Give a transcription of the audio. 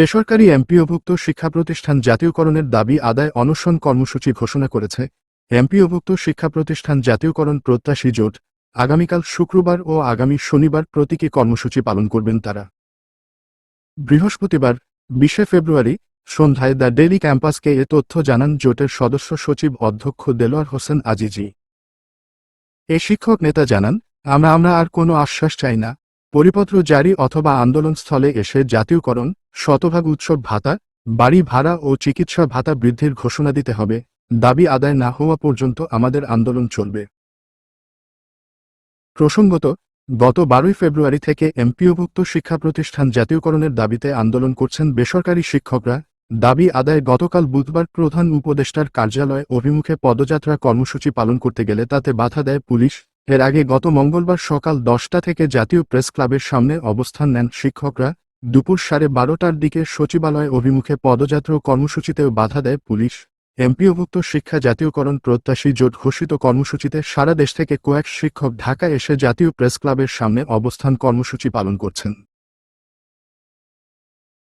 বেসরকারি এমপিওভুক্ত শিক্ষা প্রতিষ্ঠান জাতীয়করণের দাবি আদায় অনশন কর্মসূচি ঘোষণা করেছে। এমপিওভুক্ত শিক্ষা প্রতিষ্ঠান জাতীয়করণ প্রত্যাশী জোট আগামীকাল শুক্রবার ও আগামী শনিবার প্রতীকী কর্মসূচি পালন করবেন তারা। বৃহস্পতিবার, বিশে ফেব্রুয়ারি, সন্ধ্যায় দ্য ডেলি ক্যাম্পাসকে এ তথ্য জানান জোটের সদস্য সচিব অধ্যক্ষ দেলোয়ার হোসেন আজিজি। এ শিক্ষক নেতা জানান, আমরা আমরা আর কোনো আশ্বাস চাই না। পরিপত্র জারি অথবা আন্দোলনস্থলে এসে জাতীয়করণ শতভাগ উৎসব ভাতা, বাড়ি ভাড়া ও চিকিৎসা ভাতা বৃদ্ধির ঘোষণা দিতে হবে। দাবি আদায় না হওয়া পর্যন্ত আমাদের আন্দোলন চলবে। প্রসঙ্গত, গত বারোই ফেব্রুয়ারি থেকে এমপিওভুক্ত শিক্ষা প্রতিষ্ঠান জাতীয়করণের দাবিতে আন্দোলন করছেন বেসরকারি শিক্ষকরা। দাবি আদায় গতকাল বুধবার প্রধান উপদেষ্টার কার্যালয় অভিমুখে পদযাত্রা কর্মসূচি পালন করতে গেলে তাতে বাধা দেয় পুলিশ। এর আগে গত মঙ্গলবার সকাল দশটা থেকে জাতীয় প্রেস ক্লাবের সামনে অবস্থান নেন শিক্ষকরা। দুপুর সাড়ে বারোটার দিকে সচিবালয় অভিমুখে পদযাত্রা কর্মসূচিতেও বাধা দেয় পুলিশ। এমপিওভুক্ত শিক্ষা জাতীয়করণ প্রত্যাশী জোট ঘোষিত কর্মসূচিতে সারা দেশ থেকে কয়েক শিক্ষক ঢাকা এসে জাতীয় প্রেস ক্লাবের সামনে অবস্থান কর্মসূচি পালন করছেন।